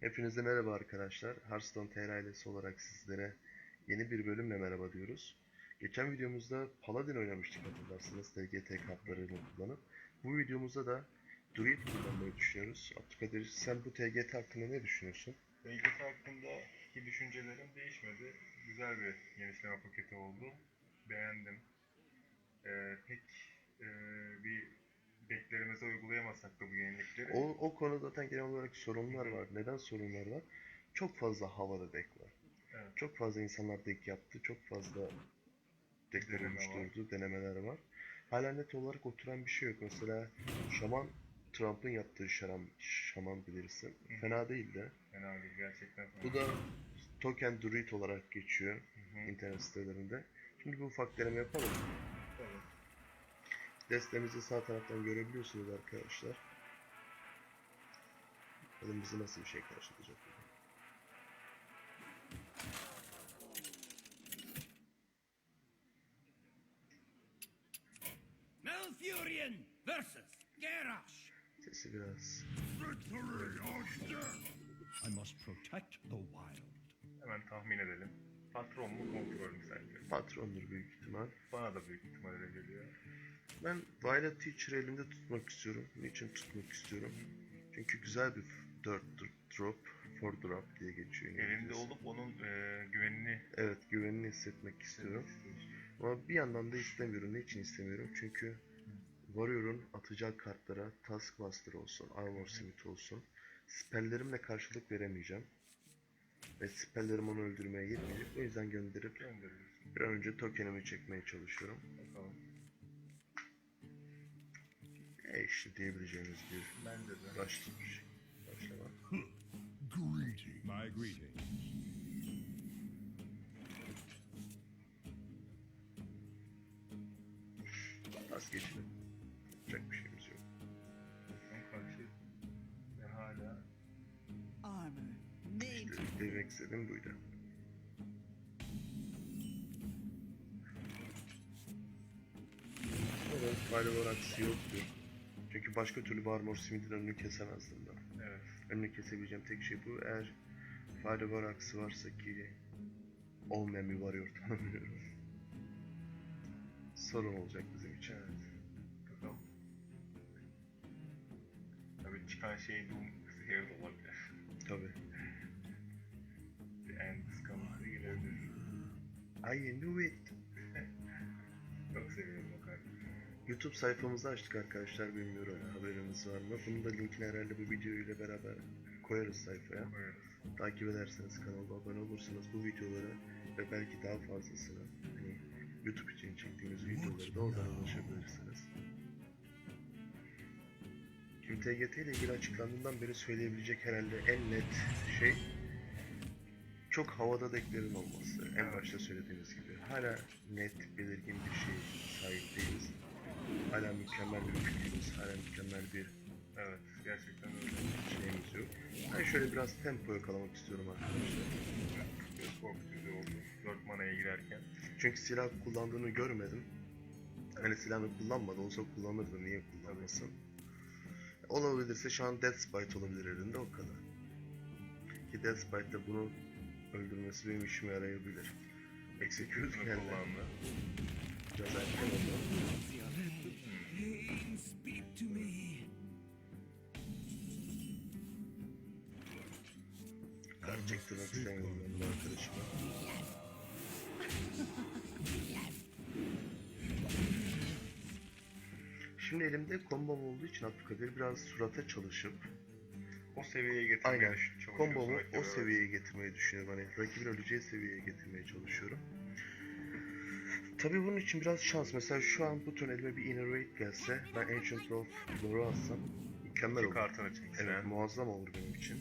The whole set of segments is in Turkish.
Hepinize merhaba arkadaşlar. Hearthstone TR ailesi olarak sizlere yeni bir bölümle merhaba diyoruz. Geçen videomuzda Paladin oynamıştık hatırlarsınız TGT kartlarını kullanıp. Bu videomuzda da Druid kullanmayı düşünüyoruz. Abdülkadir sen bu TGT hakkında ne düşünüyorsun? Belgesel hakkındaki düşüncelerim değişmedi. Güzel bir genişleme paketi oldu. Beğendim. Ee, pek beklerimize uygulayamasak da bu yenilikleri. O, o konuda zaten genel olarak sorunlar var. Neden sorunlar var? Çok fazla havada deck var. Evet. Çok fazla insanlar deck yaptı. Çok fazla deckler Deneme oluşturdu. Denemeler var. Hala net olarak oturan bir şey yok. Mesela Şaman Trump'ın yaptığı şaman, şaman bilirsin. Hı. Fena değildi. Fena değil gerçekten. fena Bu da token druid olarak geçiyor Hı hı. internet sitelerinde. Şimdi bu ufak deneme yapalım. Destemizi sağ taraftan görebiliyorsunuz arkadaşlar. Bakalım bizi nasıl bir şey karşılayacak. bugün. Malfurion versus Garrosh. Sesi biraz I must protect the wild. Hemen tahmin edelim. Patron mu kontrol mü sence? patrondur büyük ihtimal. Bana da büyük ihtimal öyle geliyor. Ben Violet Teacher elimde tutmak istiyorum. Niçin tutmak istiyorum? Çünkü güzel bir 4 drop, 4 drop diye geçiyor. Elinde olup onun e, güvenini Evet, güvenini hissetmek istiyorum. Ama bir yandan da istemiyorum. Niçin istemiyorum? Çünkü Warrior'un atacağı kartlara Taskmaster olsun, Armor Smith olsun spellerimle karşılık veremeyeceğim. Ve spellerim onu öldürmeye yetmeyecek. O yüzden gönderip gönderiyorsun. bir an önce tokenimi çekmeye çalışıyorum. Bakalım. E işte diyebileceğimiz bir Bence de. başlı bir şey. Başlama. Greeting. My greeting. Az geçelim. Yapacak bir şeyimiz demek istediğim buydu. Ama Fireball aksi yoktu. Çünkü başka türlü Barmor Smith'in önünü kesemezdim ben. evet. Önünü kesebileceğim tek şey bu. Eğer Fireball aksi varsa ki olmayan bir varıyor tanımıyorum. Sorun olacak bizim için. Evet. Bakalım. Tabii çıkan şey Doom de olabilir. I knew it. Çok seviyorum o kartı. YouTube sayfamızı açtık arkadaşlar bilmiyorum haberiniz var mı? Bunun da linkini herhalde bu video ile beraber koyarız sayfaya. Koyarız. Takip ederseniz kanalıma abone olursanız bu videoları ve belki daha fazlasını hani YouTube için çektiğimiz videoları da oradan ulaşabilirsiniz. Şimdi TGT ile ilgili açıklandığından beri söyleyebilecek herhalde en net şey çok havada deklerin olması. En başta söylediğimiz gibi. Hala net, belirgin bir şey sahip değiliz. Hala mükemmel bir fikrimiz, hala mükemmel bir Evet, gerçekten öyle. şeyimiz yok. Ben şöyle biraz tempo yakalamak istiyorum arkadaşlar. Göz korkutucu oldu. 4 manaya girerken. Çünkü silah kullandığını görmedim. Hani silahını kullanmadı olsa kullanırdı niye kullanmasın. Olabilirse şu an Deathspite olabilir elinde o kadar. Ki Deathspite de bunu öldürmesi benim işime yarayabilir. Execute geldi. kullandı. Me. Kart çektirmek istemiyorum arkadaşıma. Şimdi elimde kombom olduğu için Abdülkadir biraz surata çalışıp O seviyeye getirmeye Aynen. çalışıyorsun kombomu rakibi. o seviyeye getirmeye düşünüyorum. Hani rakibin öleceği seviyeye getirmeye çalışıyorum. Tabii bunun için biraz şans. Mesela şu an bu turn elime bir Inner Raid gelse ben Ancient of Lore'u alsam mükemmel olur. kartını çeksen. Evet muazzam olur benim için.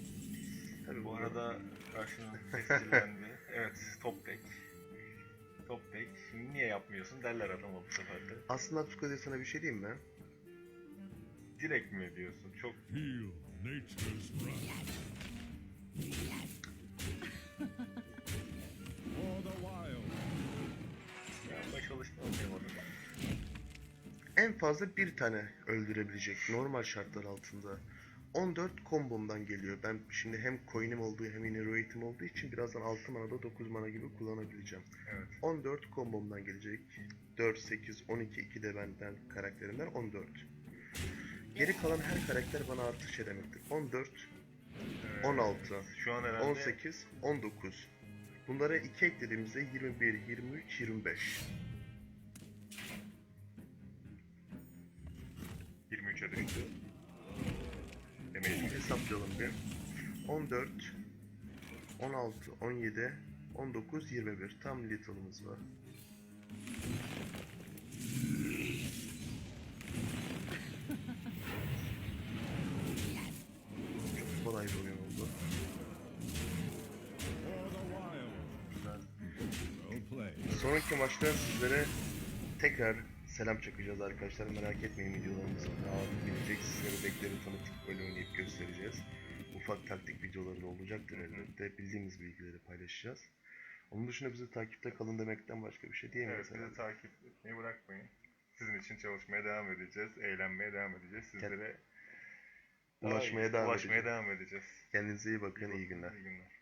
Tabii Bu arada karşına tescillendi. evet, top deck. Top deck. Şimdi niye yapmıyorsun derler adama bu sefer de. Aslında Abdülkadir sana bir şey diyeyim mi? Direkt mi diyorsun? Çok Feel nature's wrath. For the wild. En fazla bir tane öldürebilecek normal şartlar altında 14 kombomdan geliyor. Ben şimdi hem coin'im olduğu hem inner olduğu için birazdan 6 mana da 9 mana gibi kullanabileceğim. Evet. 14 kombomdan gelecek. 4, 8, 12, 2 de benden karakterimden 14. Geri kalan her karakter bana artı şey demektir. 14, Ee, 16, Şu an herhalde 18, 19. Bunlara 2 eklediğimizde 21, 23, 25. 23'e düştü. Demeyelim. hesaplayalım bir. 14, 16, 17, 19, 21. Tam little'ımız var. Oyun oldu. Sonraki maçta sizlere tekrar selam çakacağız arkadaşlar. Merak etmeyin videolarımızın devamı gelecek. Sizlere bekleri tanıtıp böyle oynayıp göstereceğiz. Ufak taktik videoları da olacaktır elbette. Bildiğimiz bilgileri paylaşacağız. Onun dışında bizi takipte kalın demekten başka bir şey diyemeyiz. Evet, bizi takip etmeyi bırakmayın. Sizin için çalışmaya devam edeceğiz, eğlenmeye devam edeceğiz. Sizlere daha Ulaşmaya iyi- devam ulaşmaya edeceğiz. devam edeceğiz. Kendinize iyi bakın. iyi günler. İyi günler.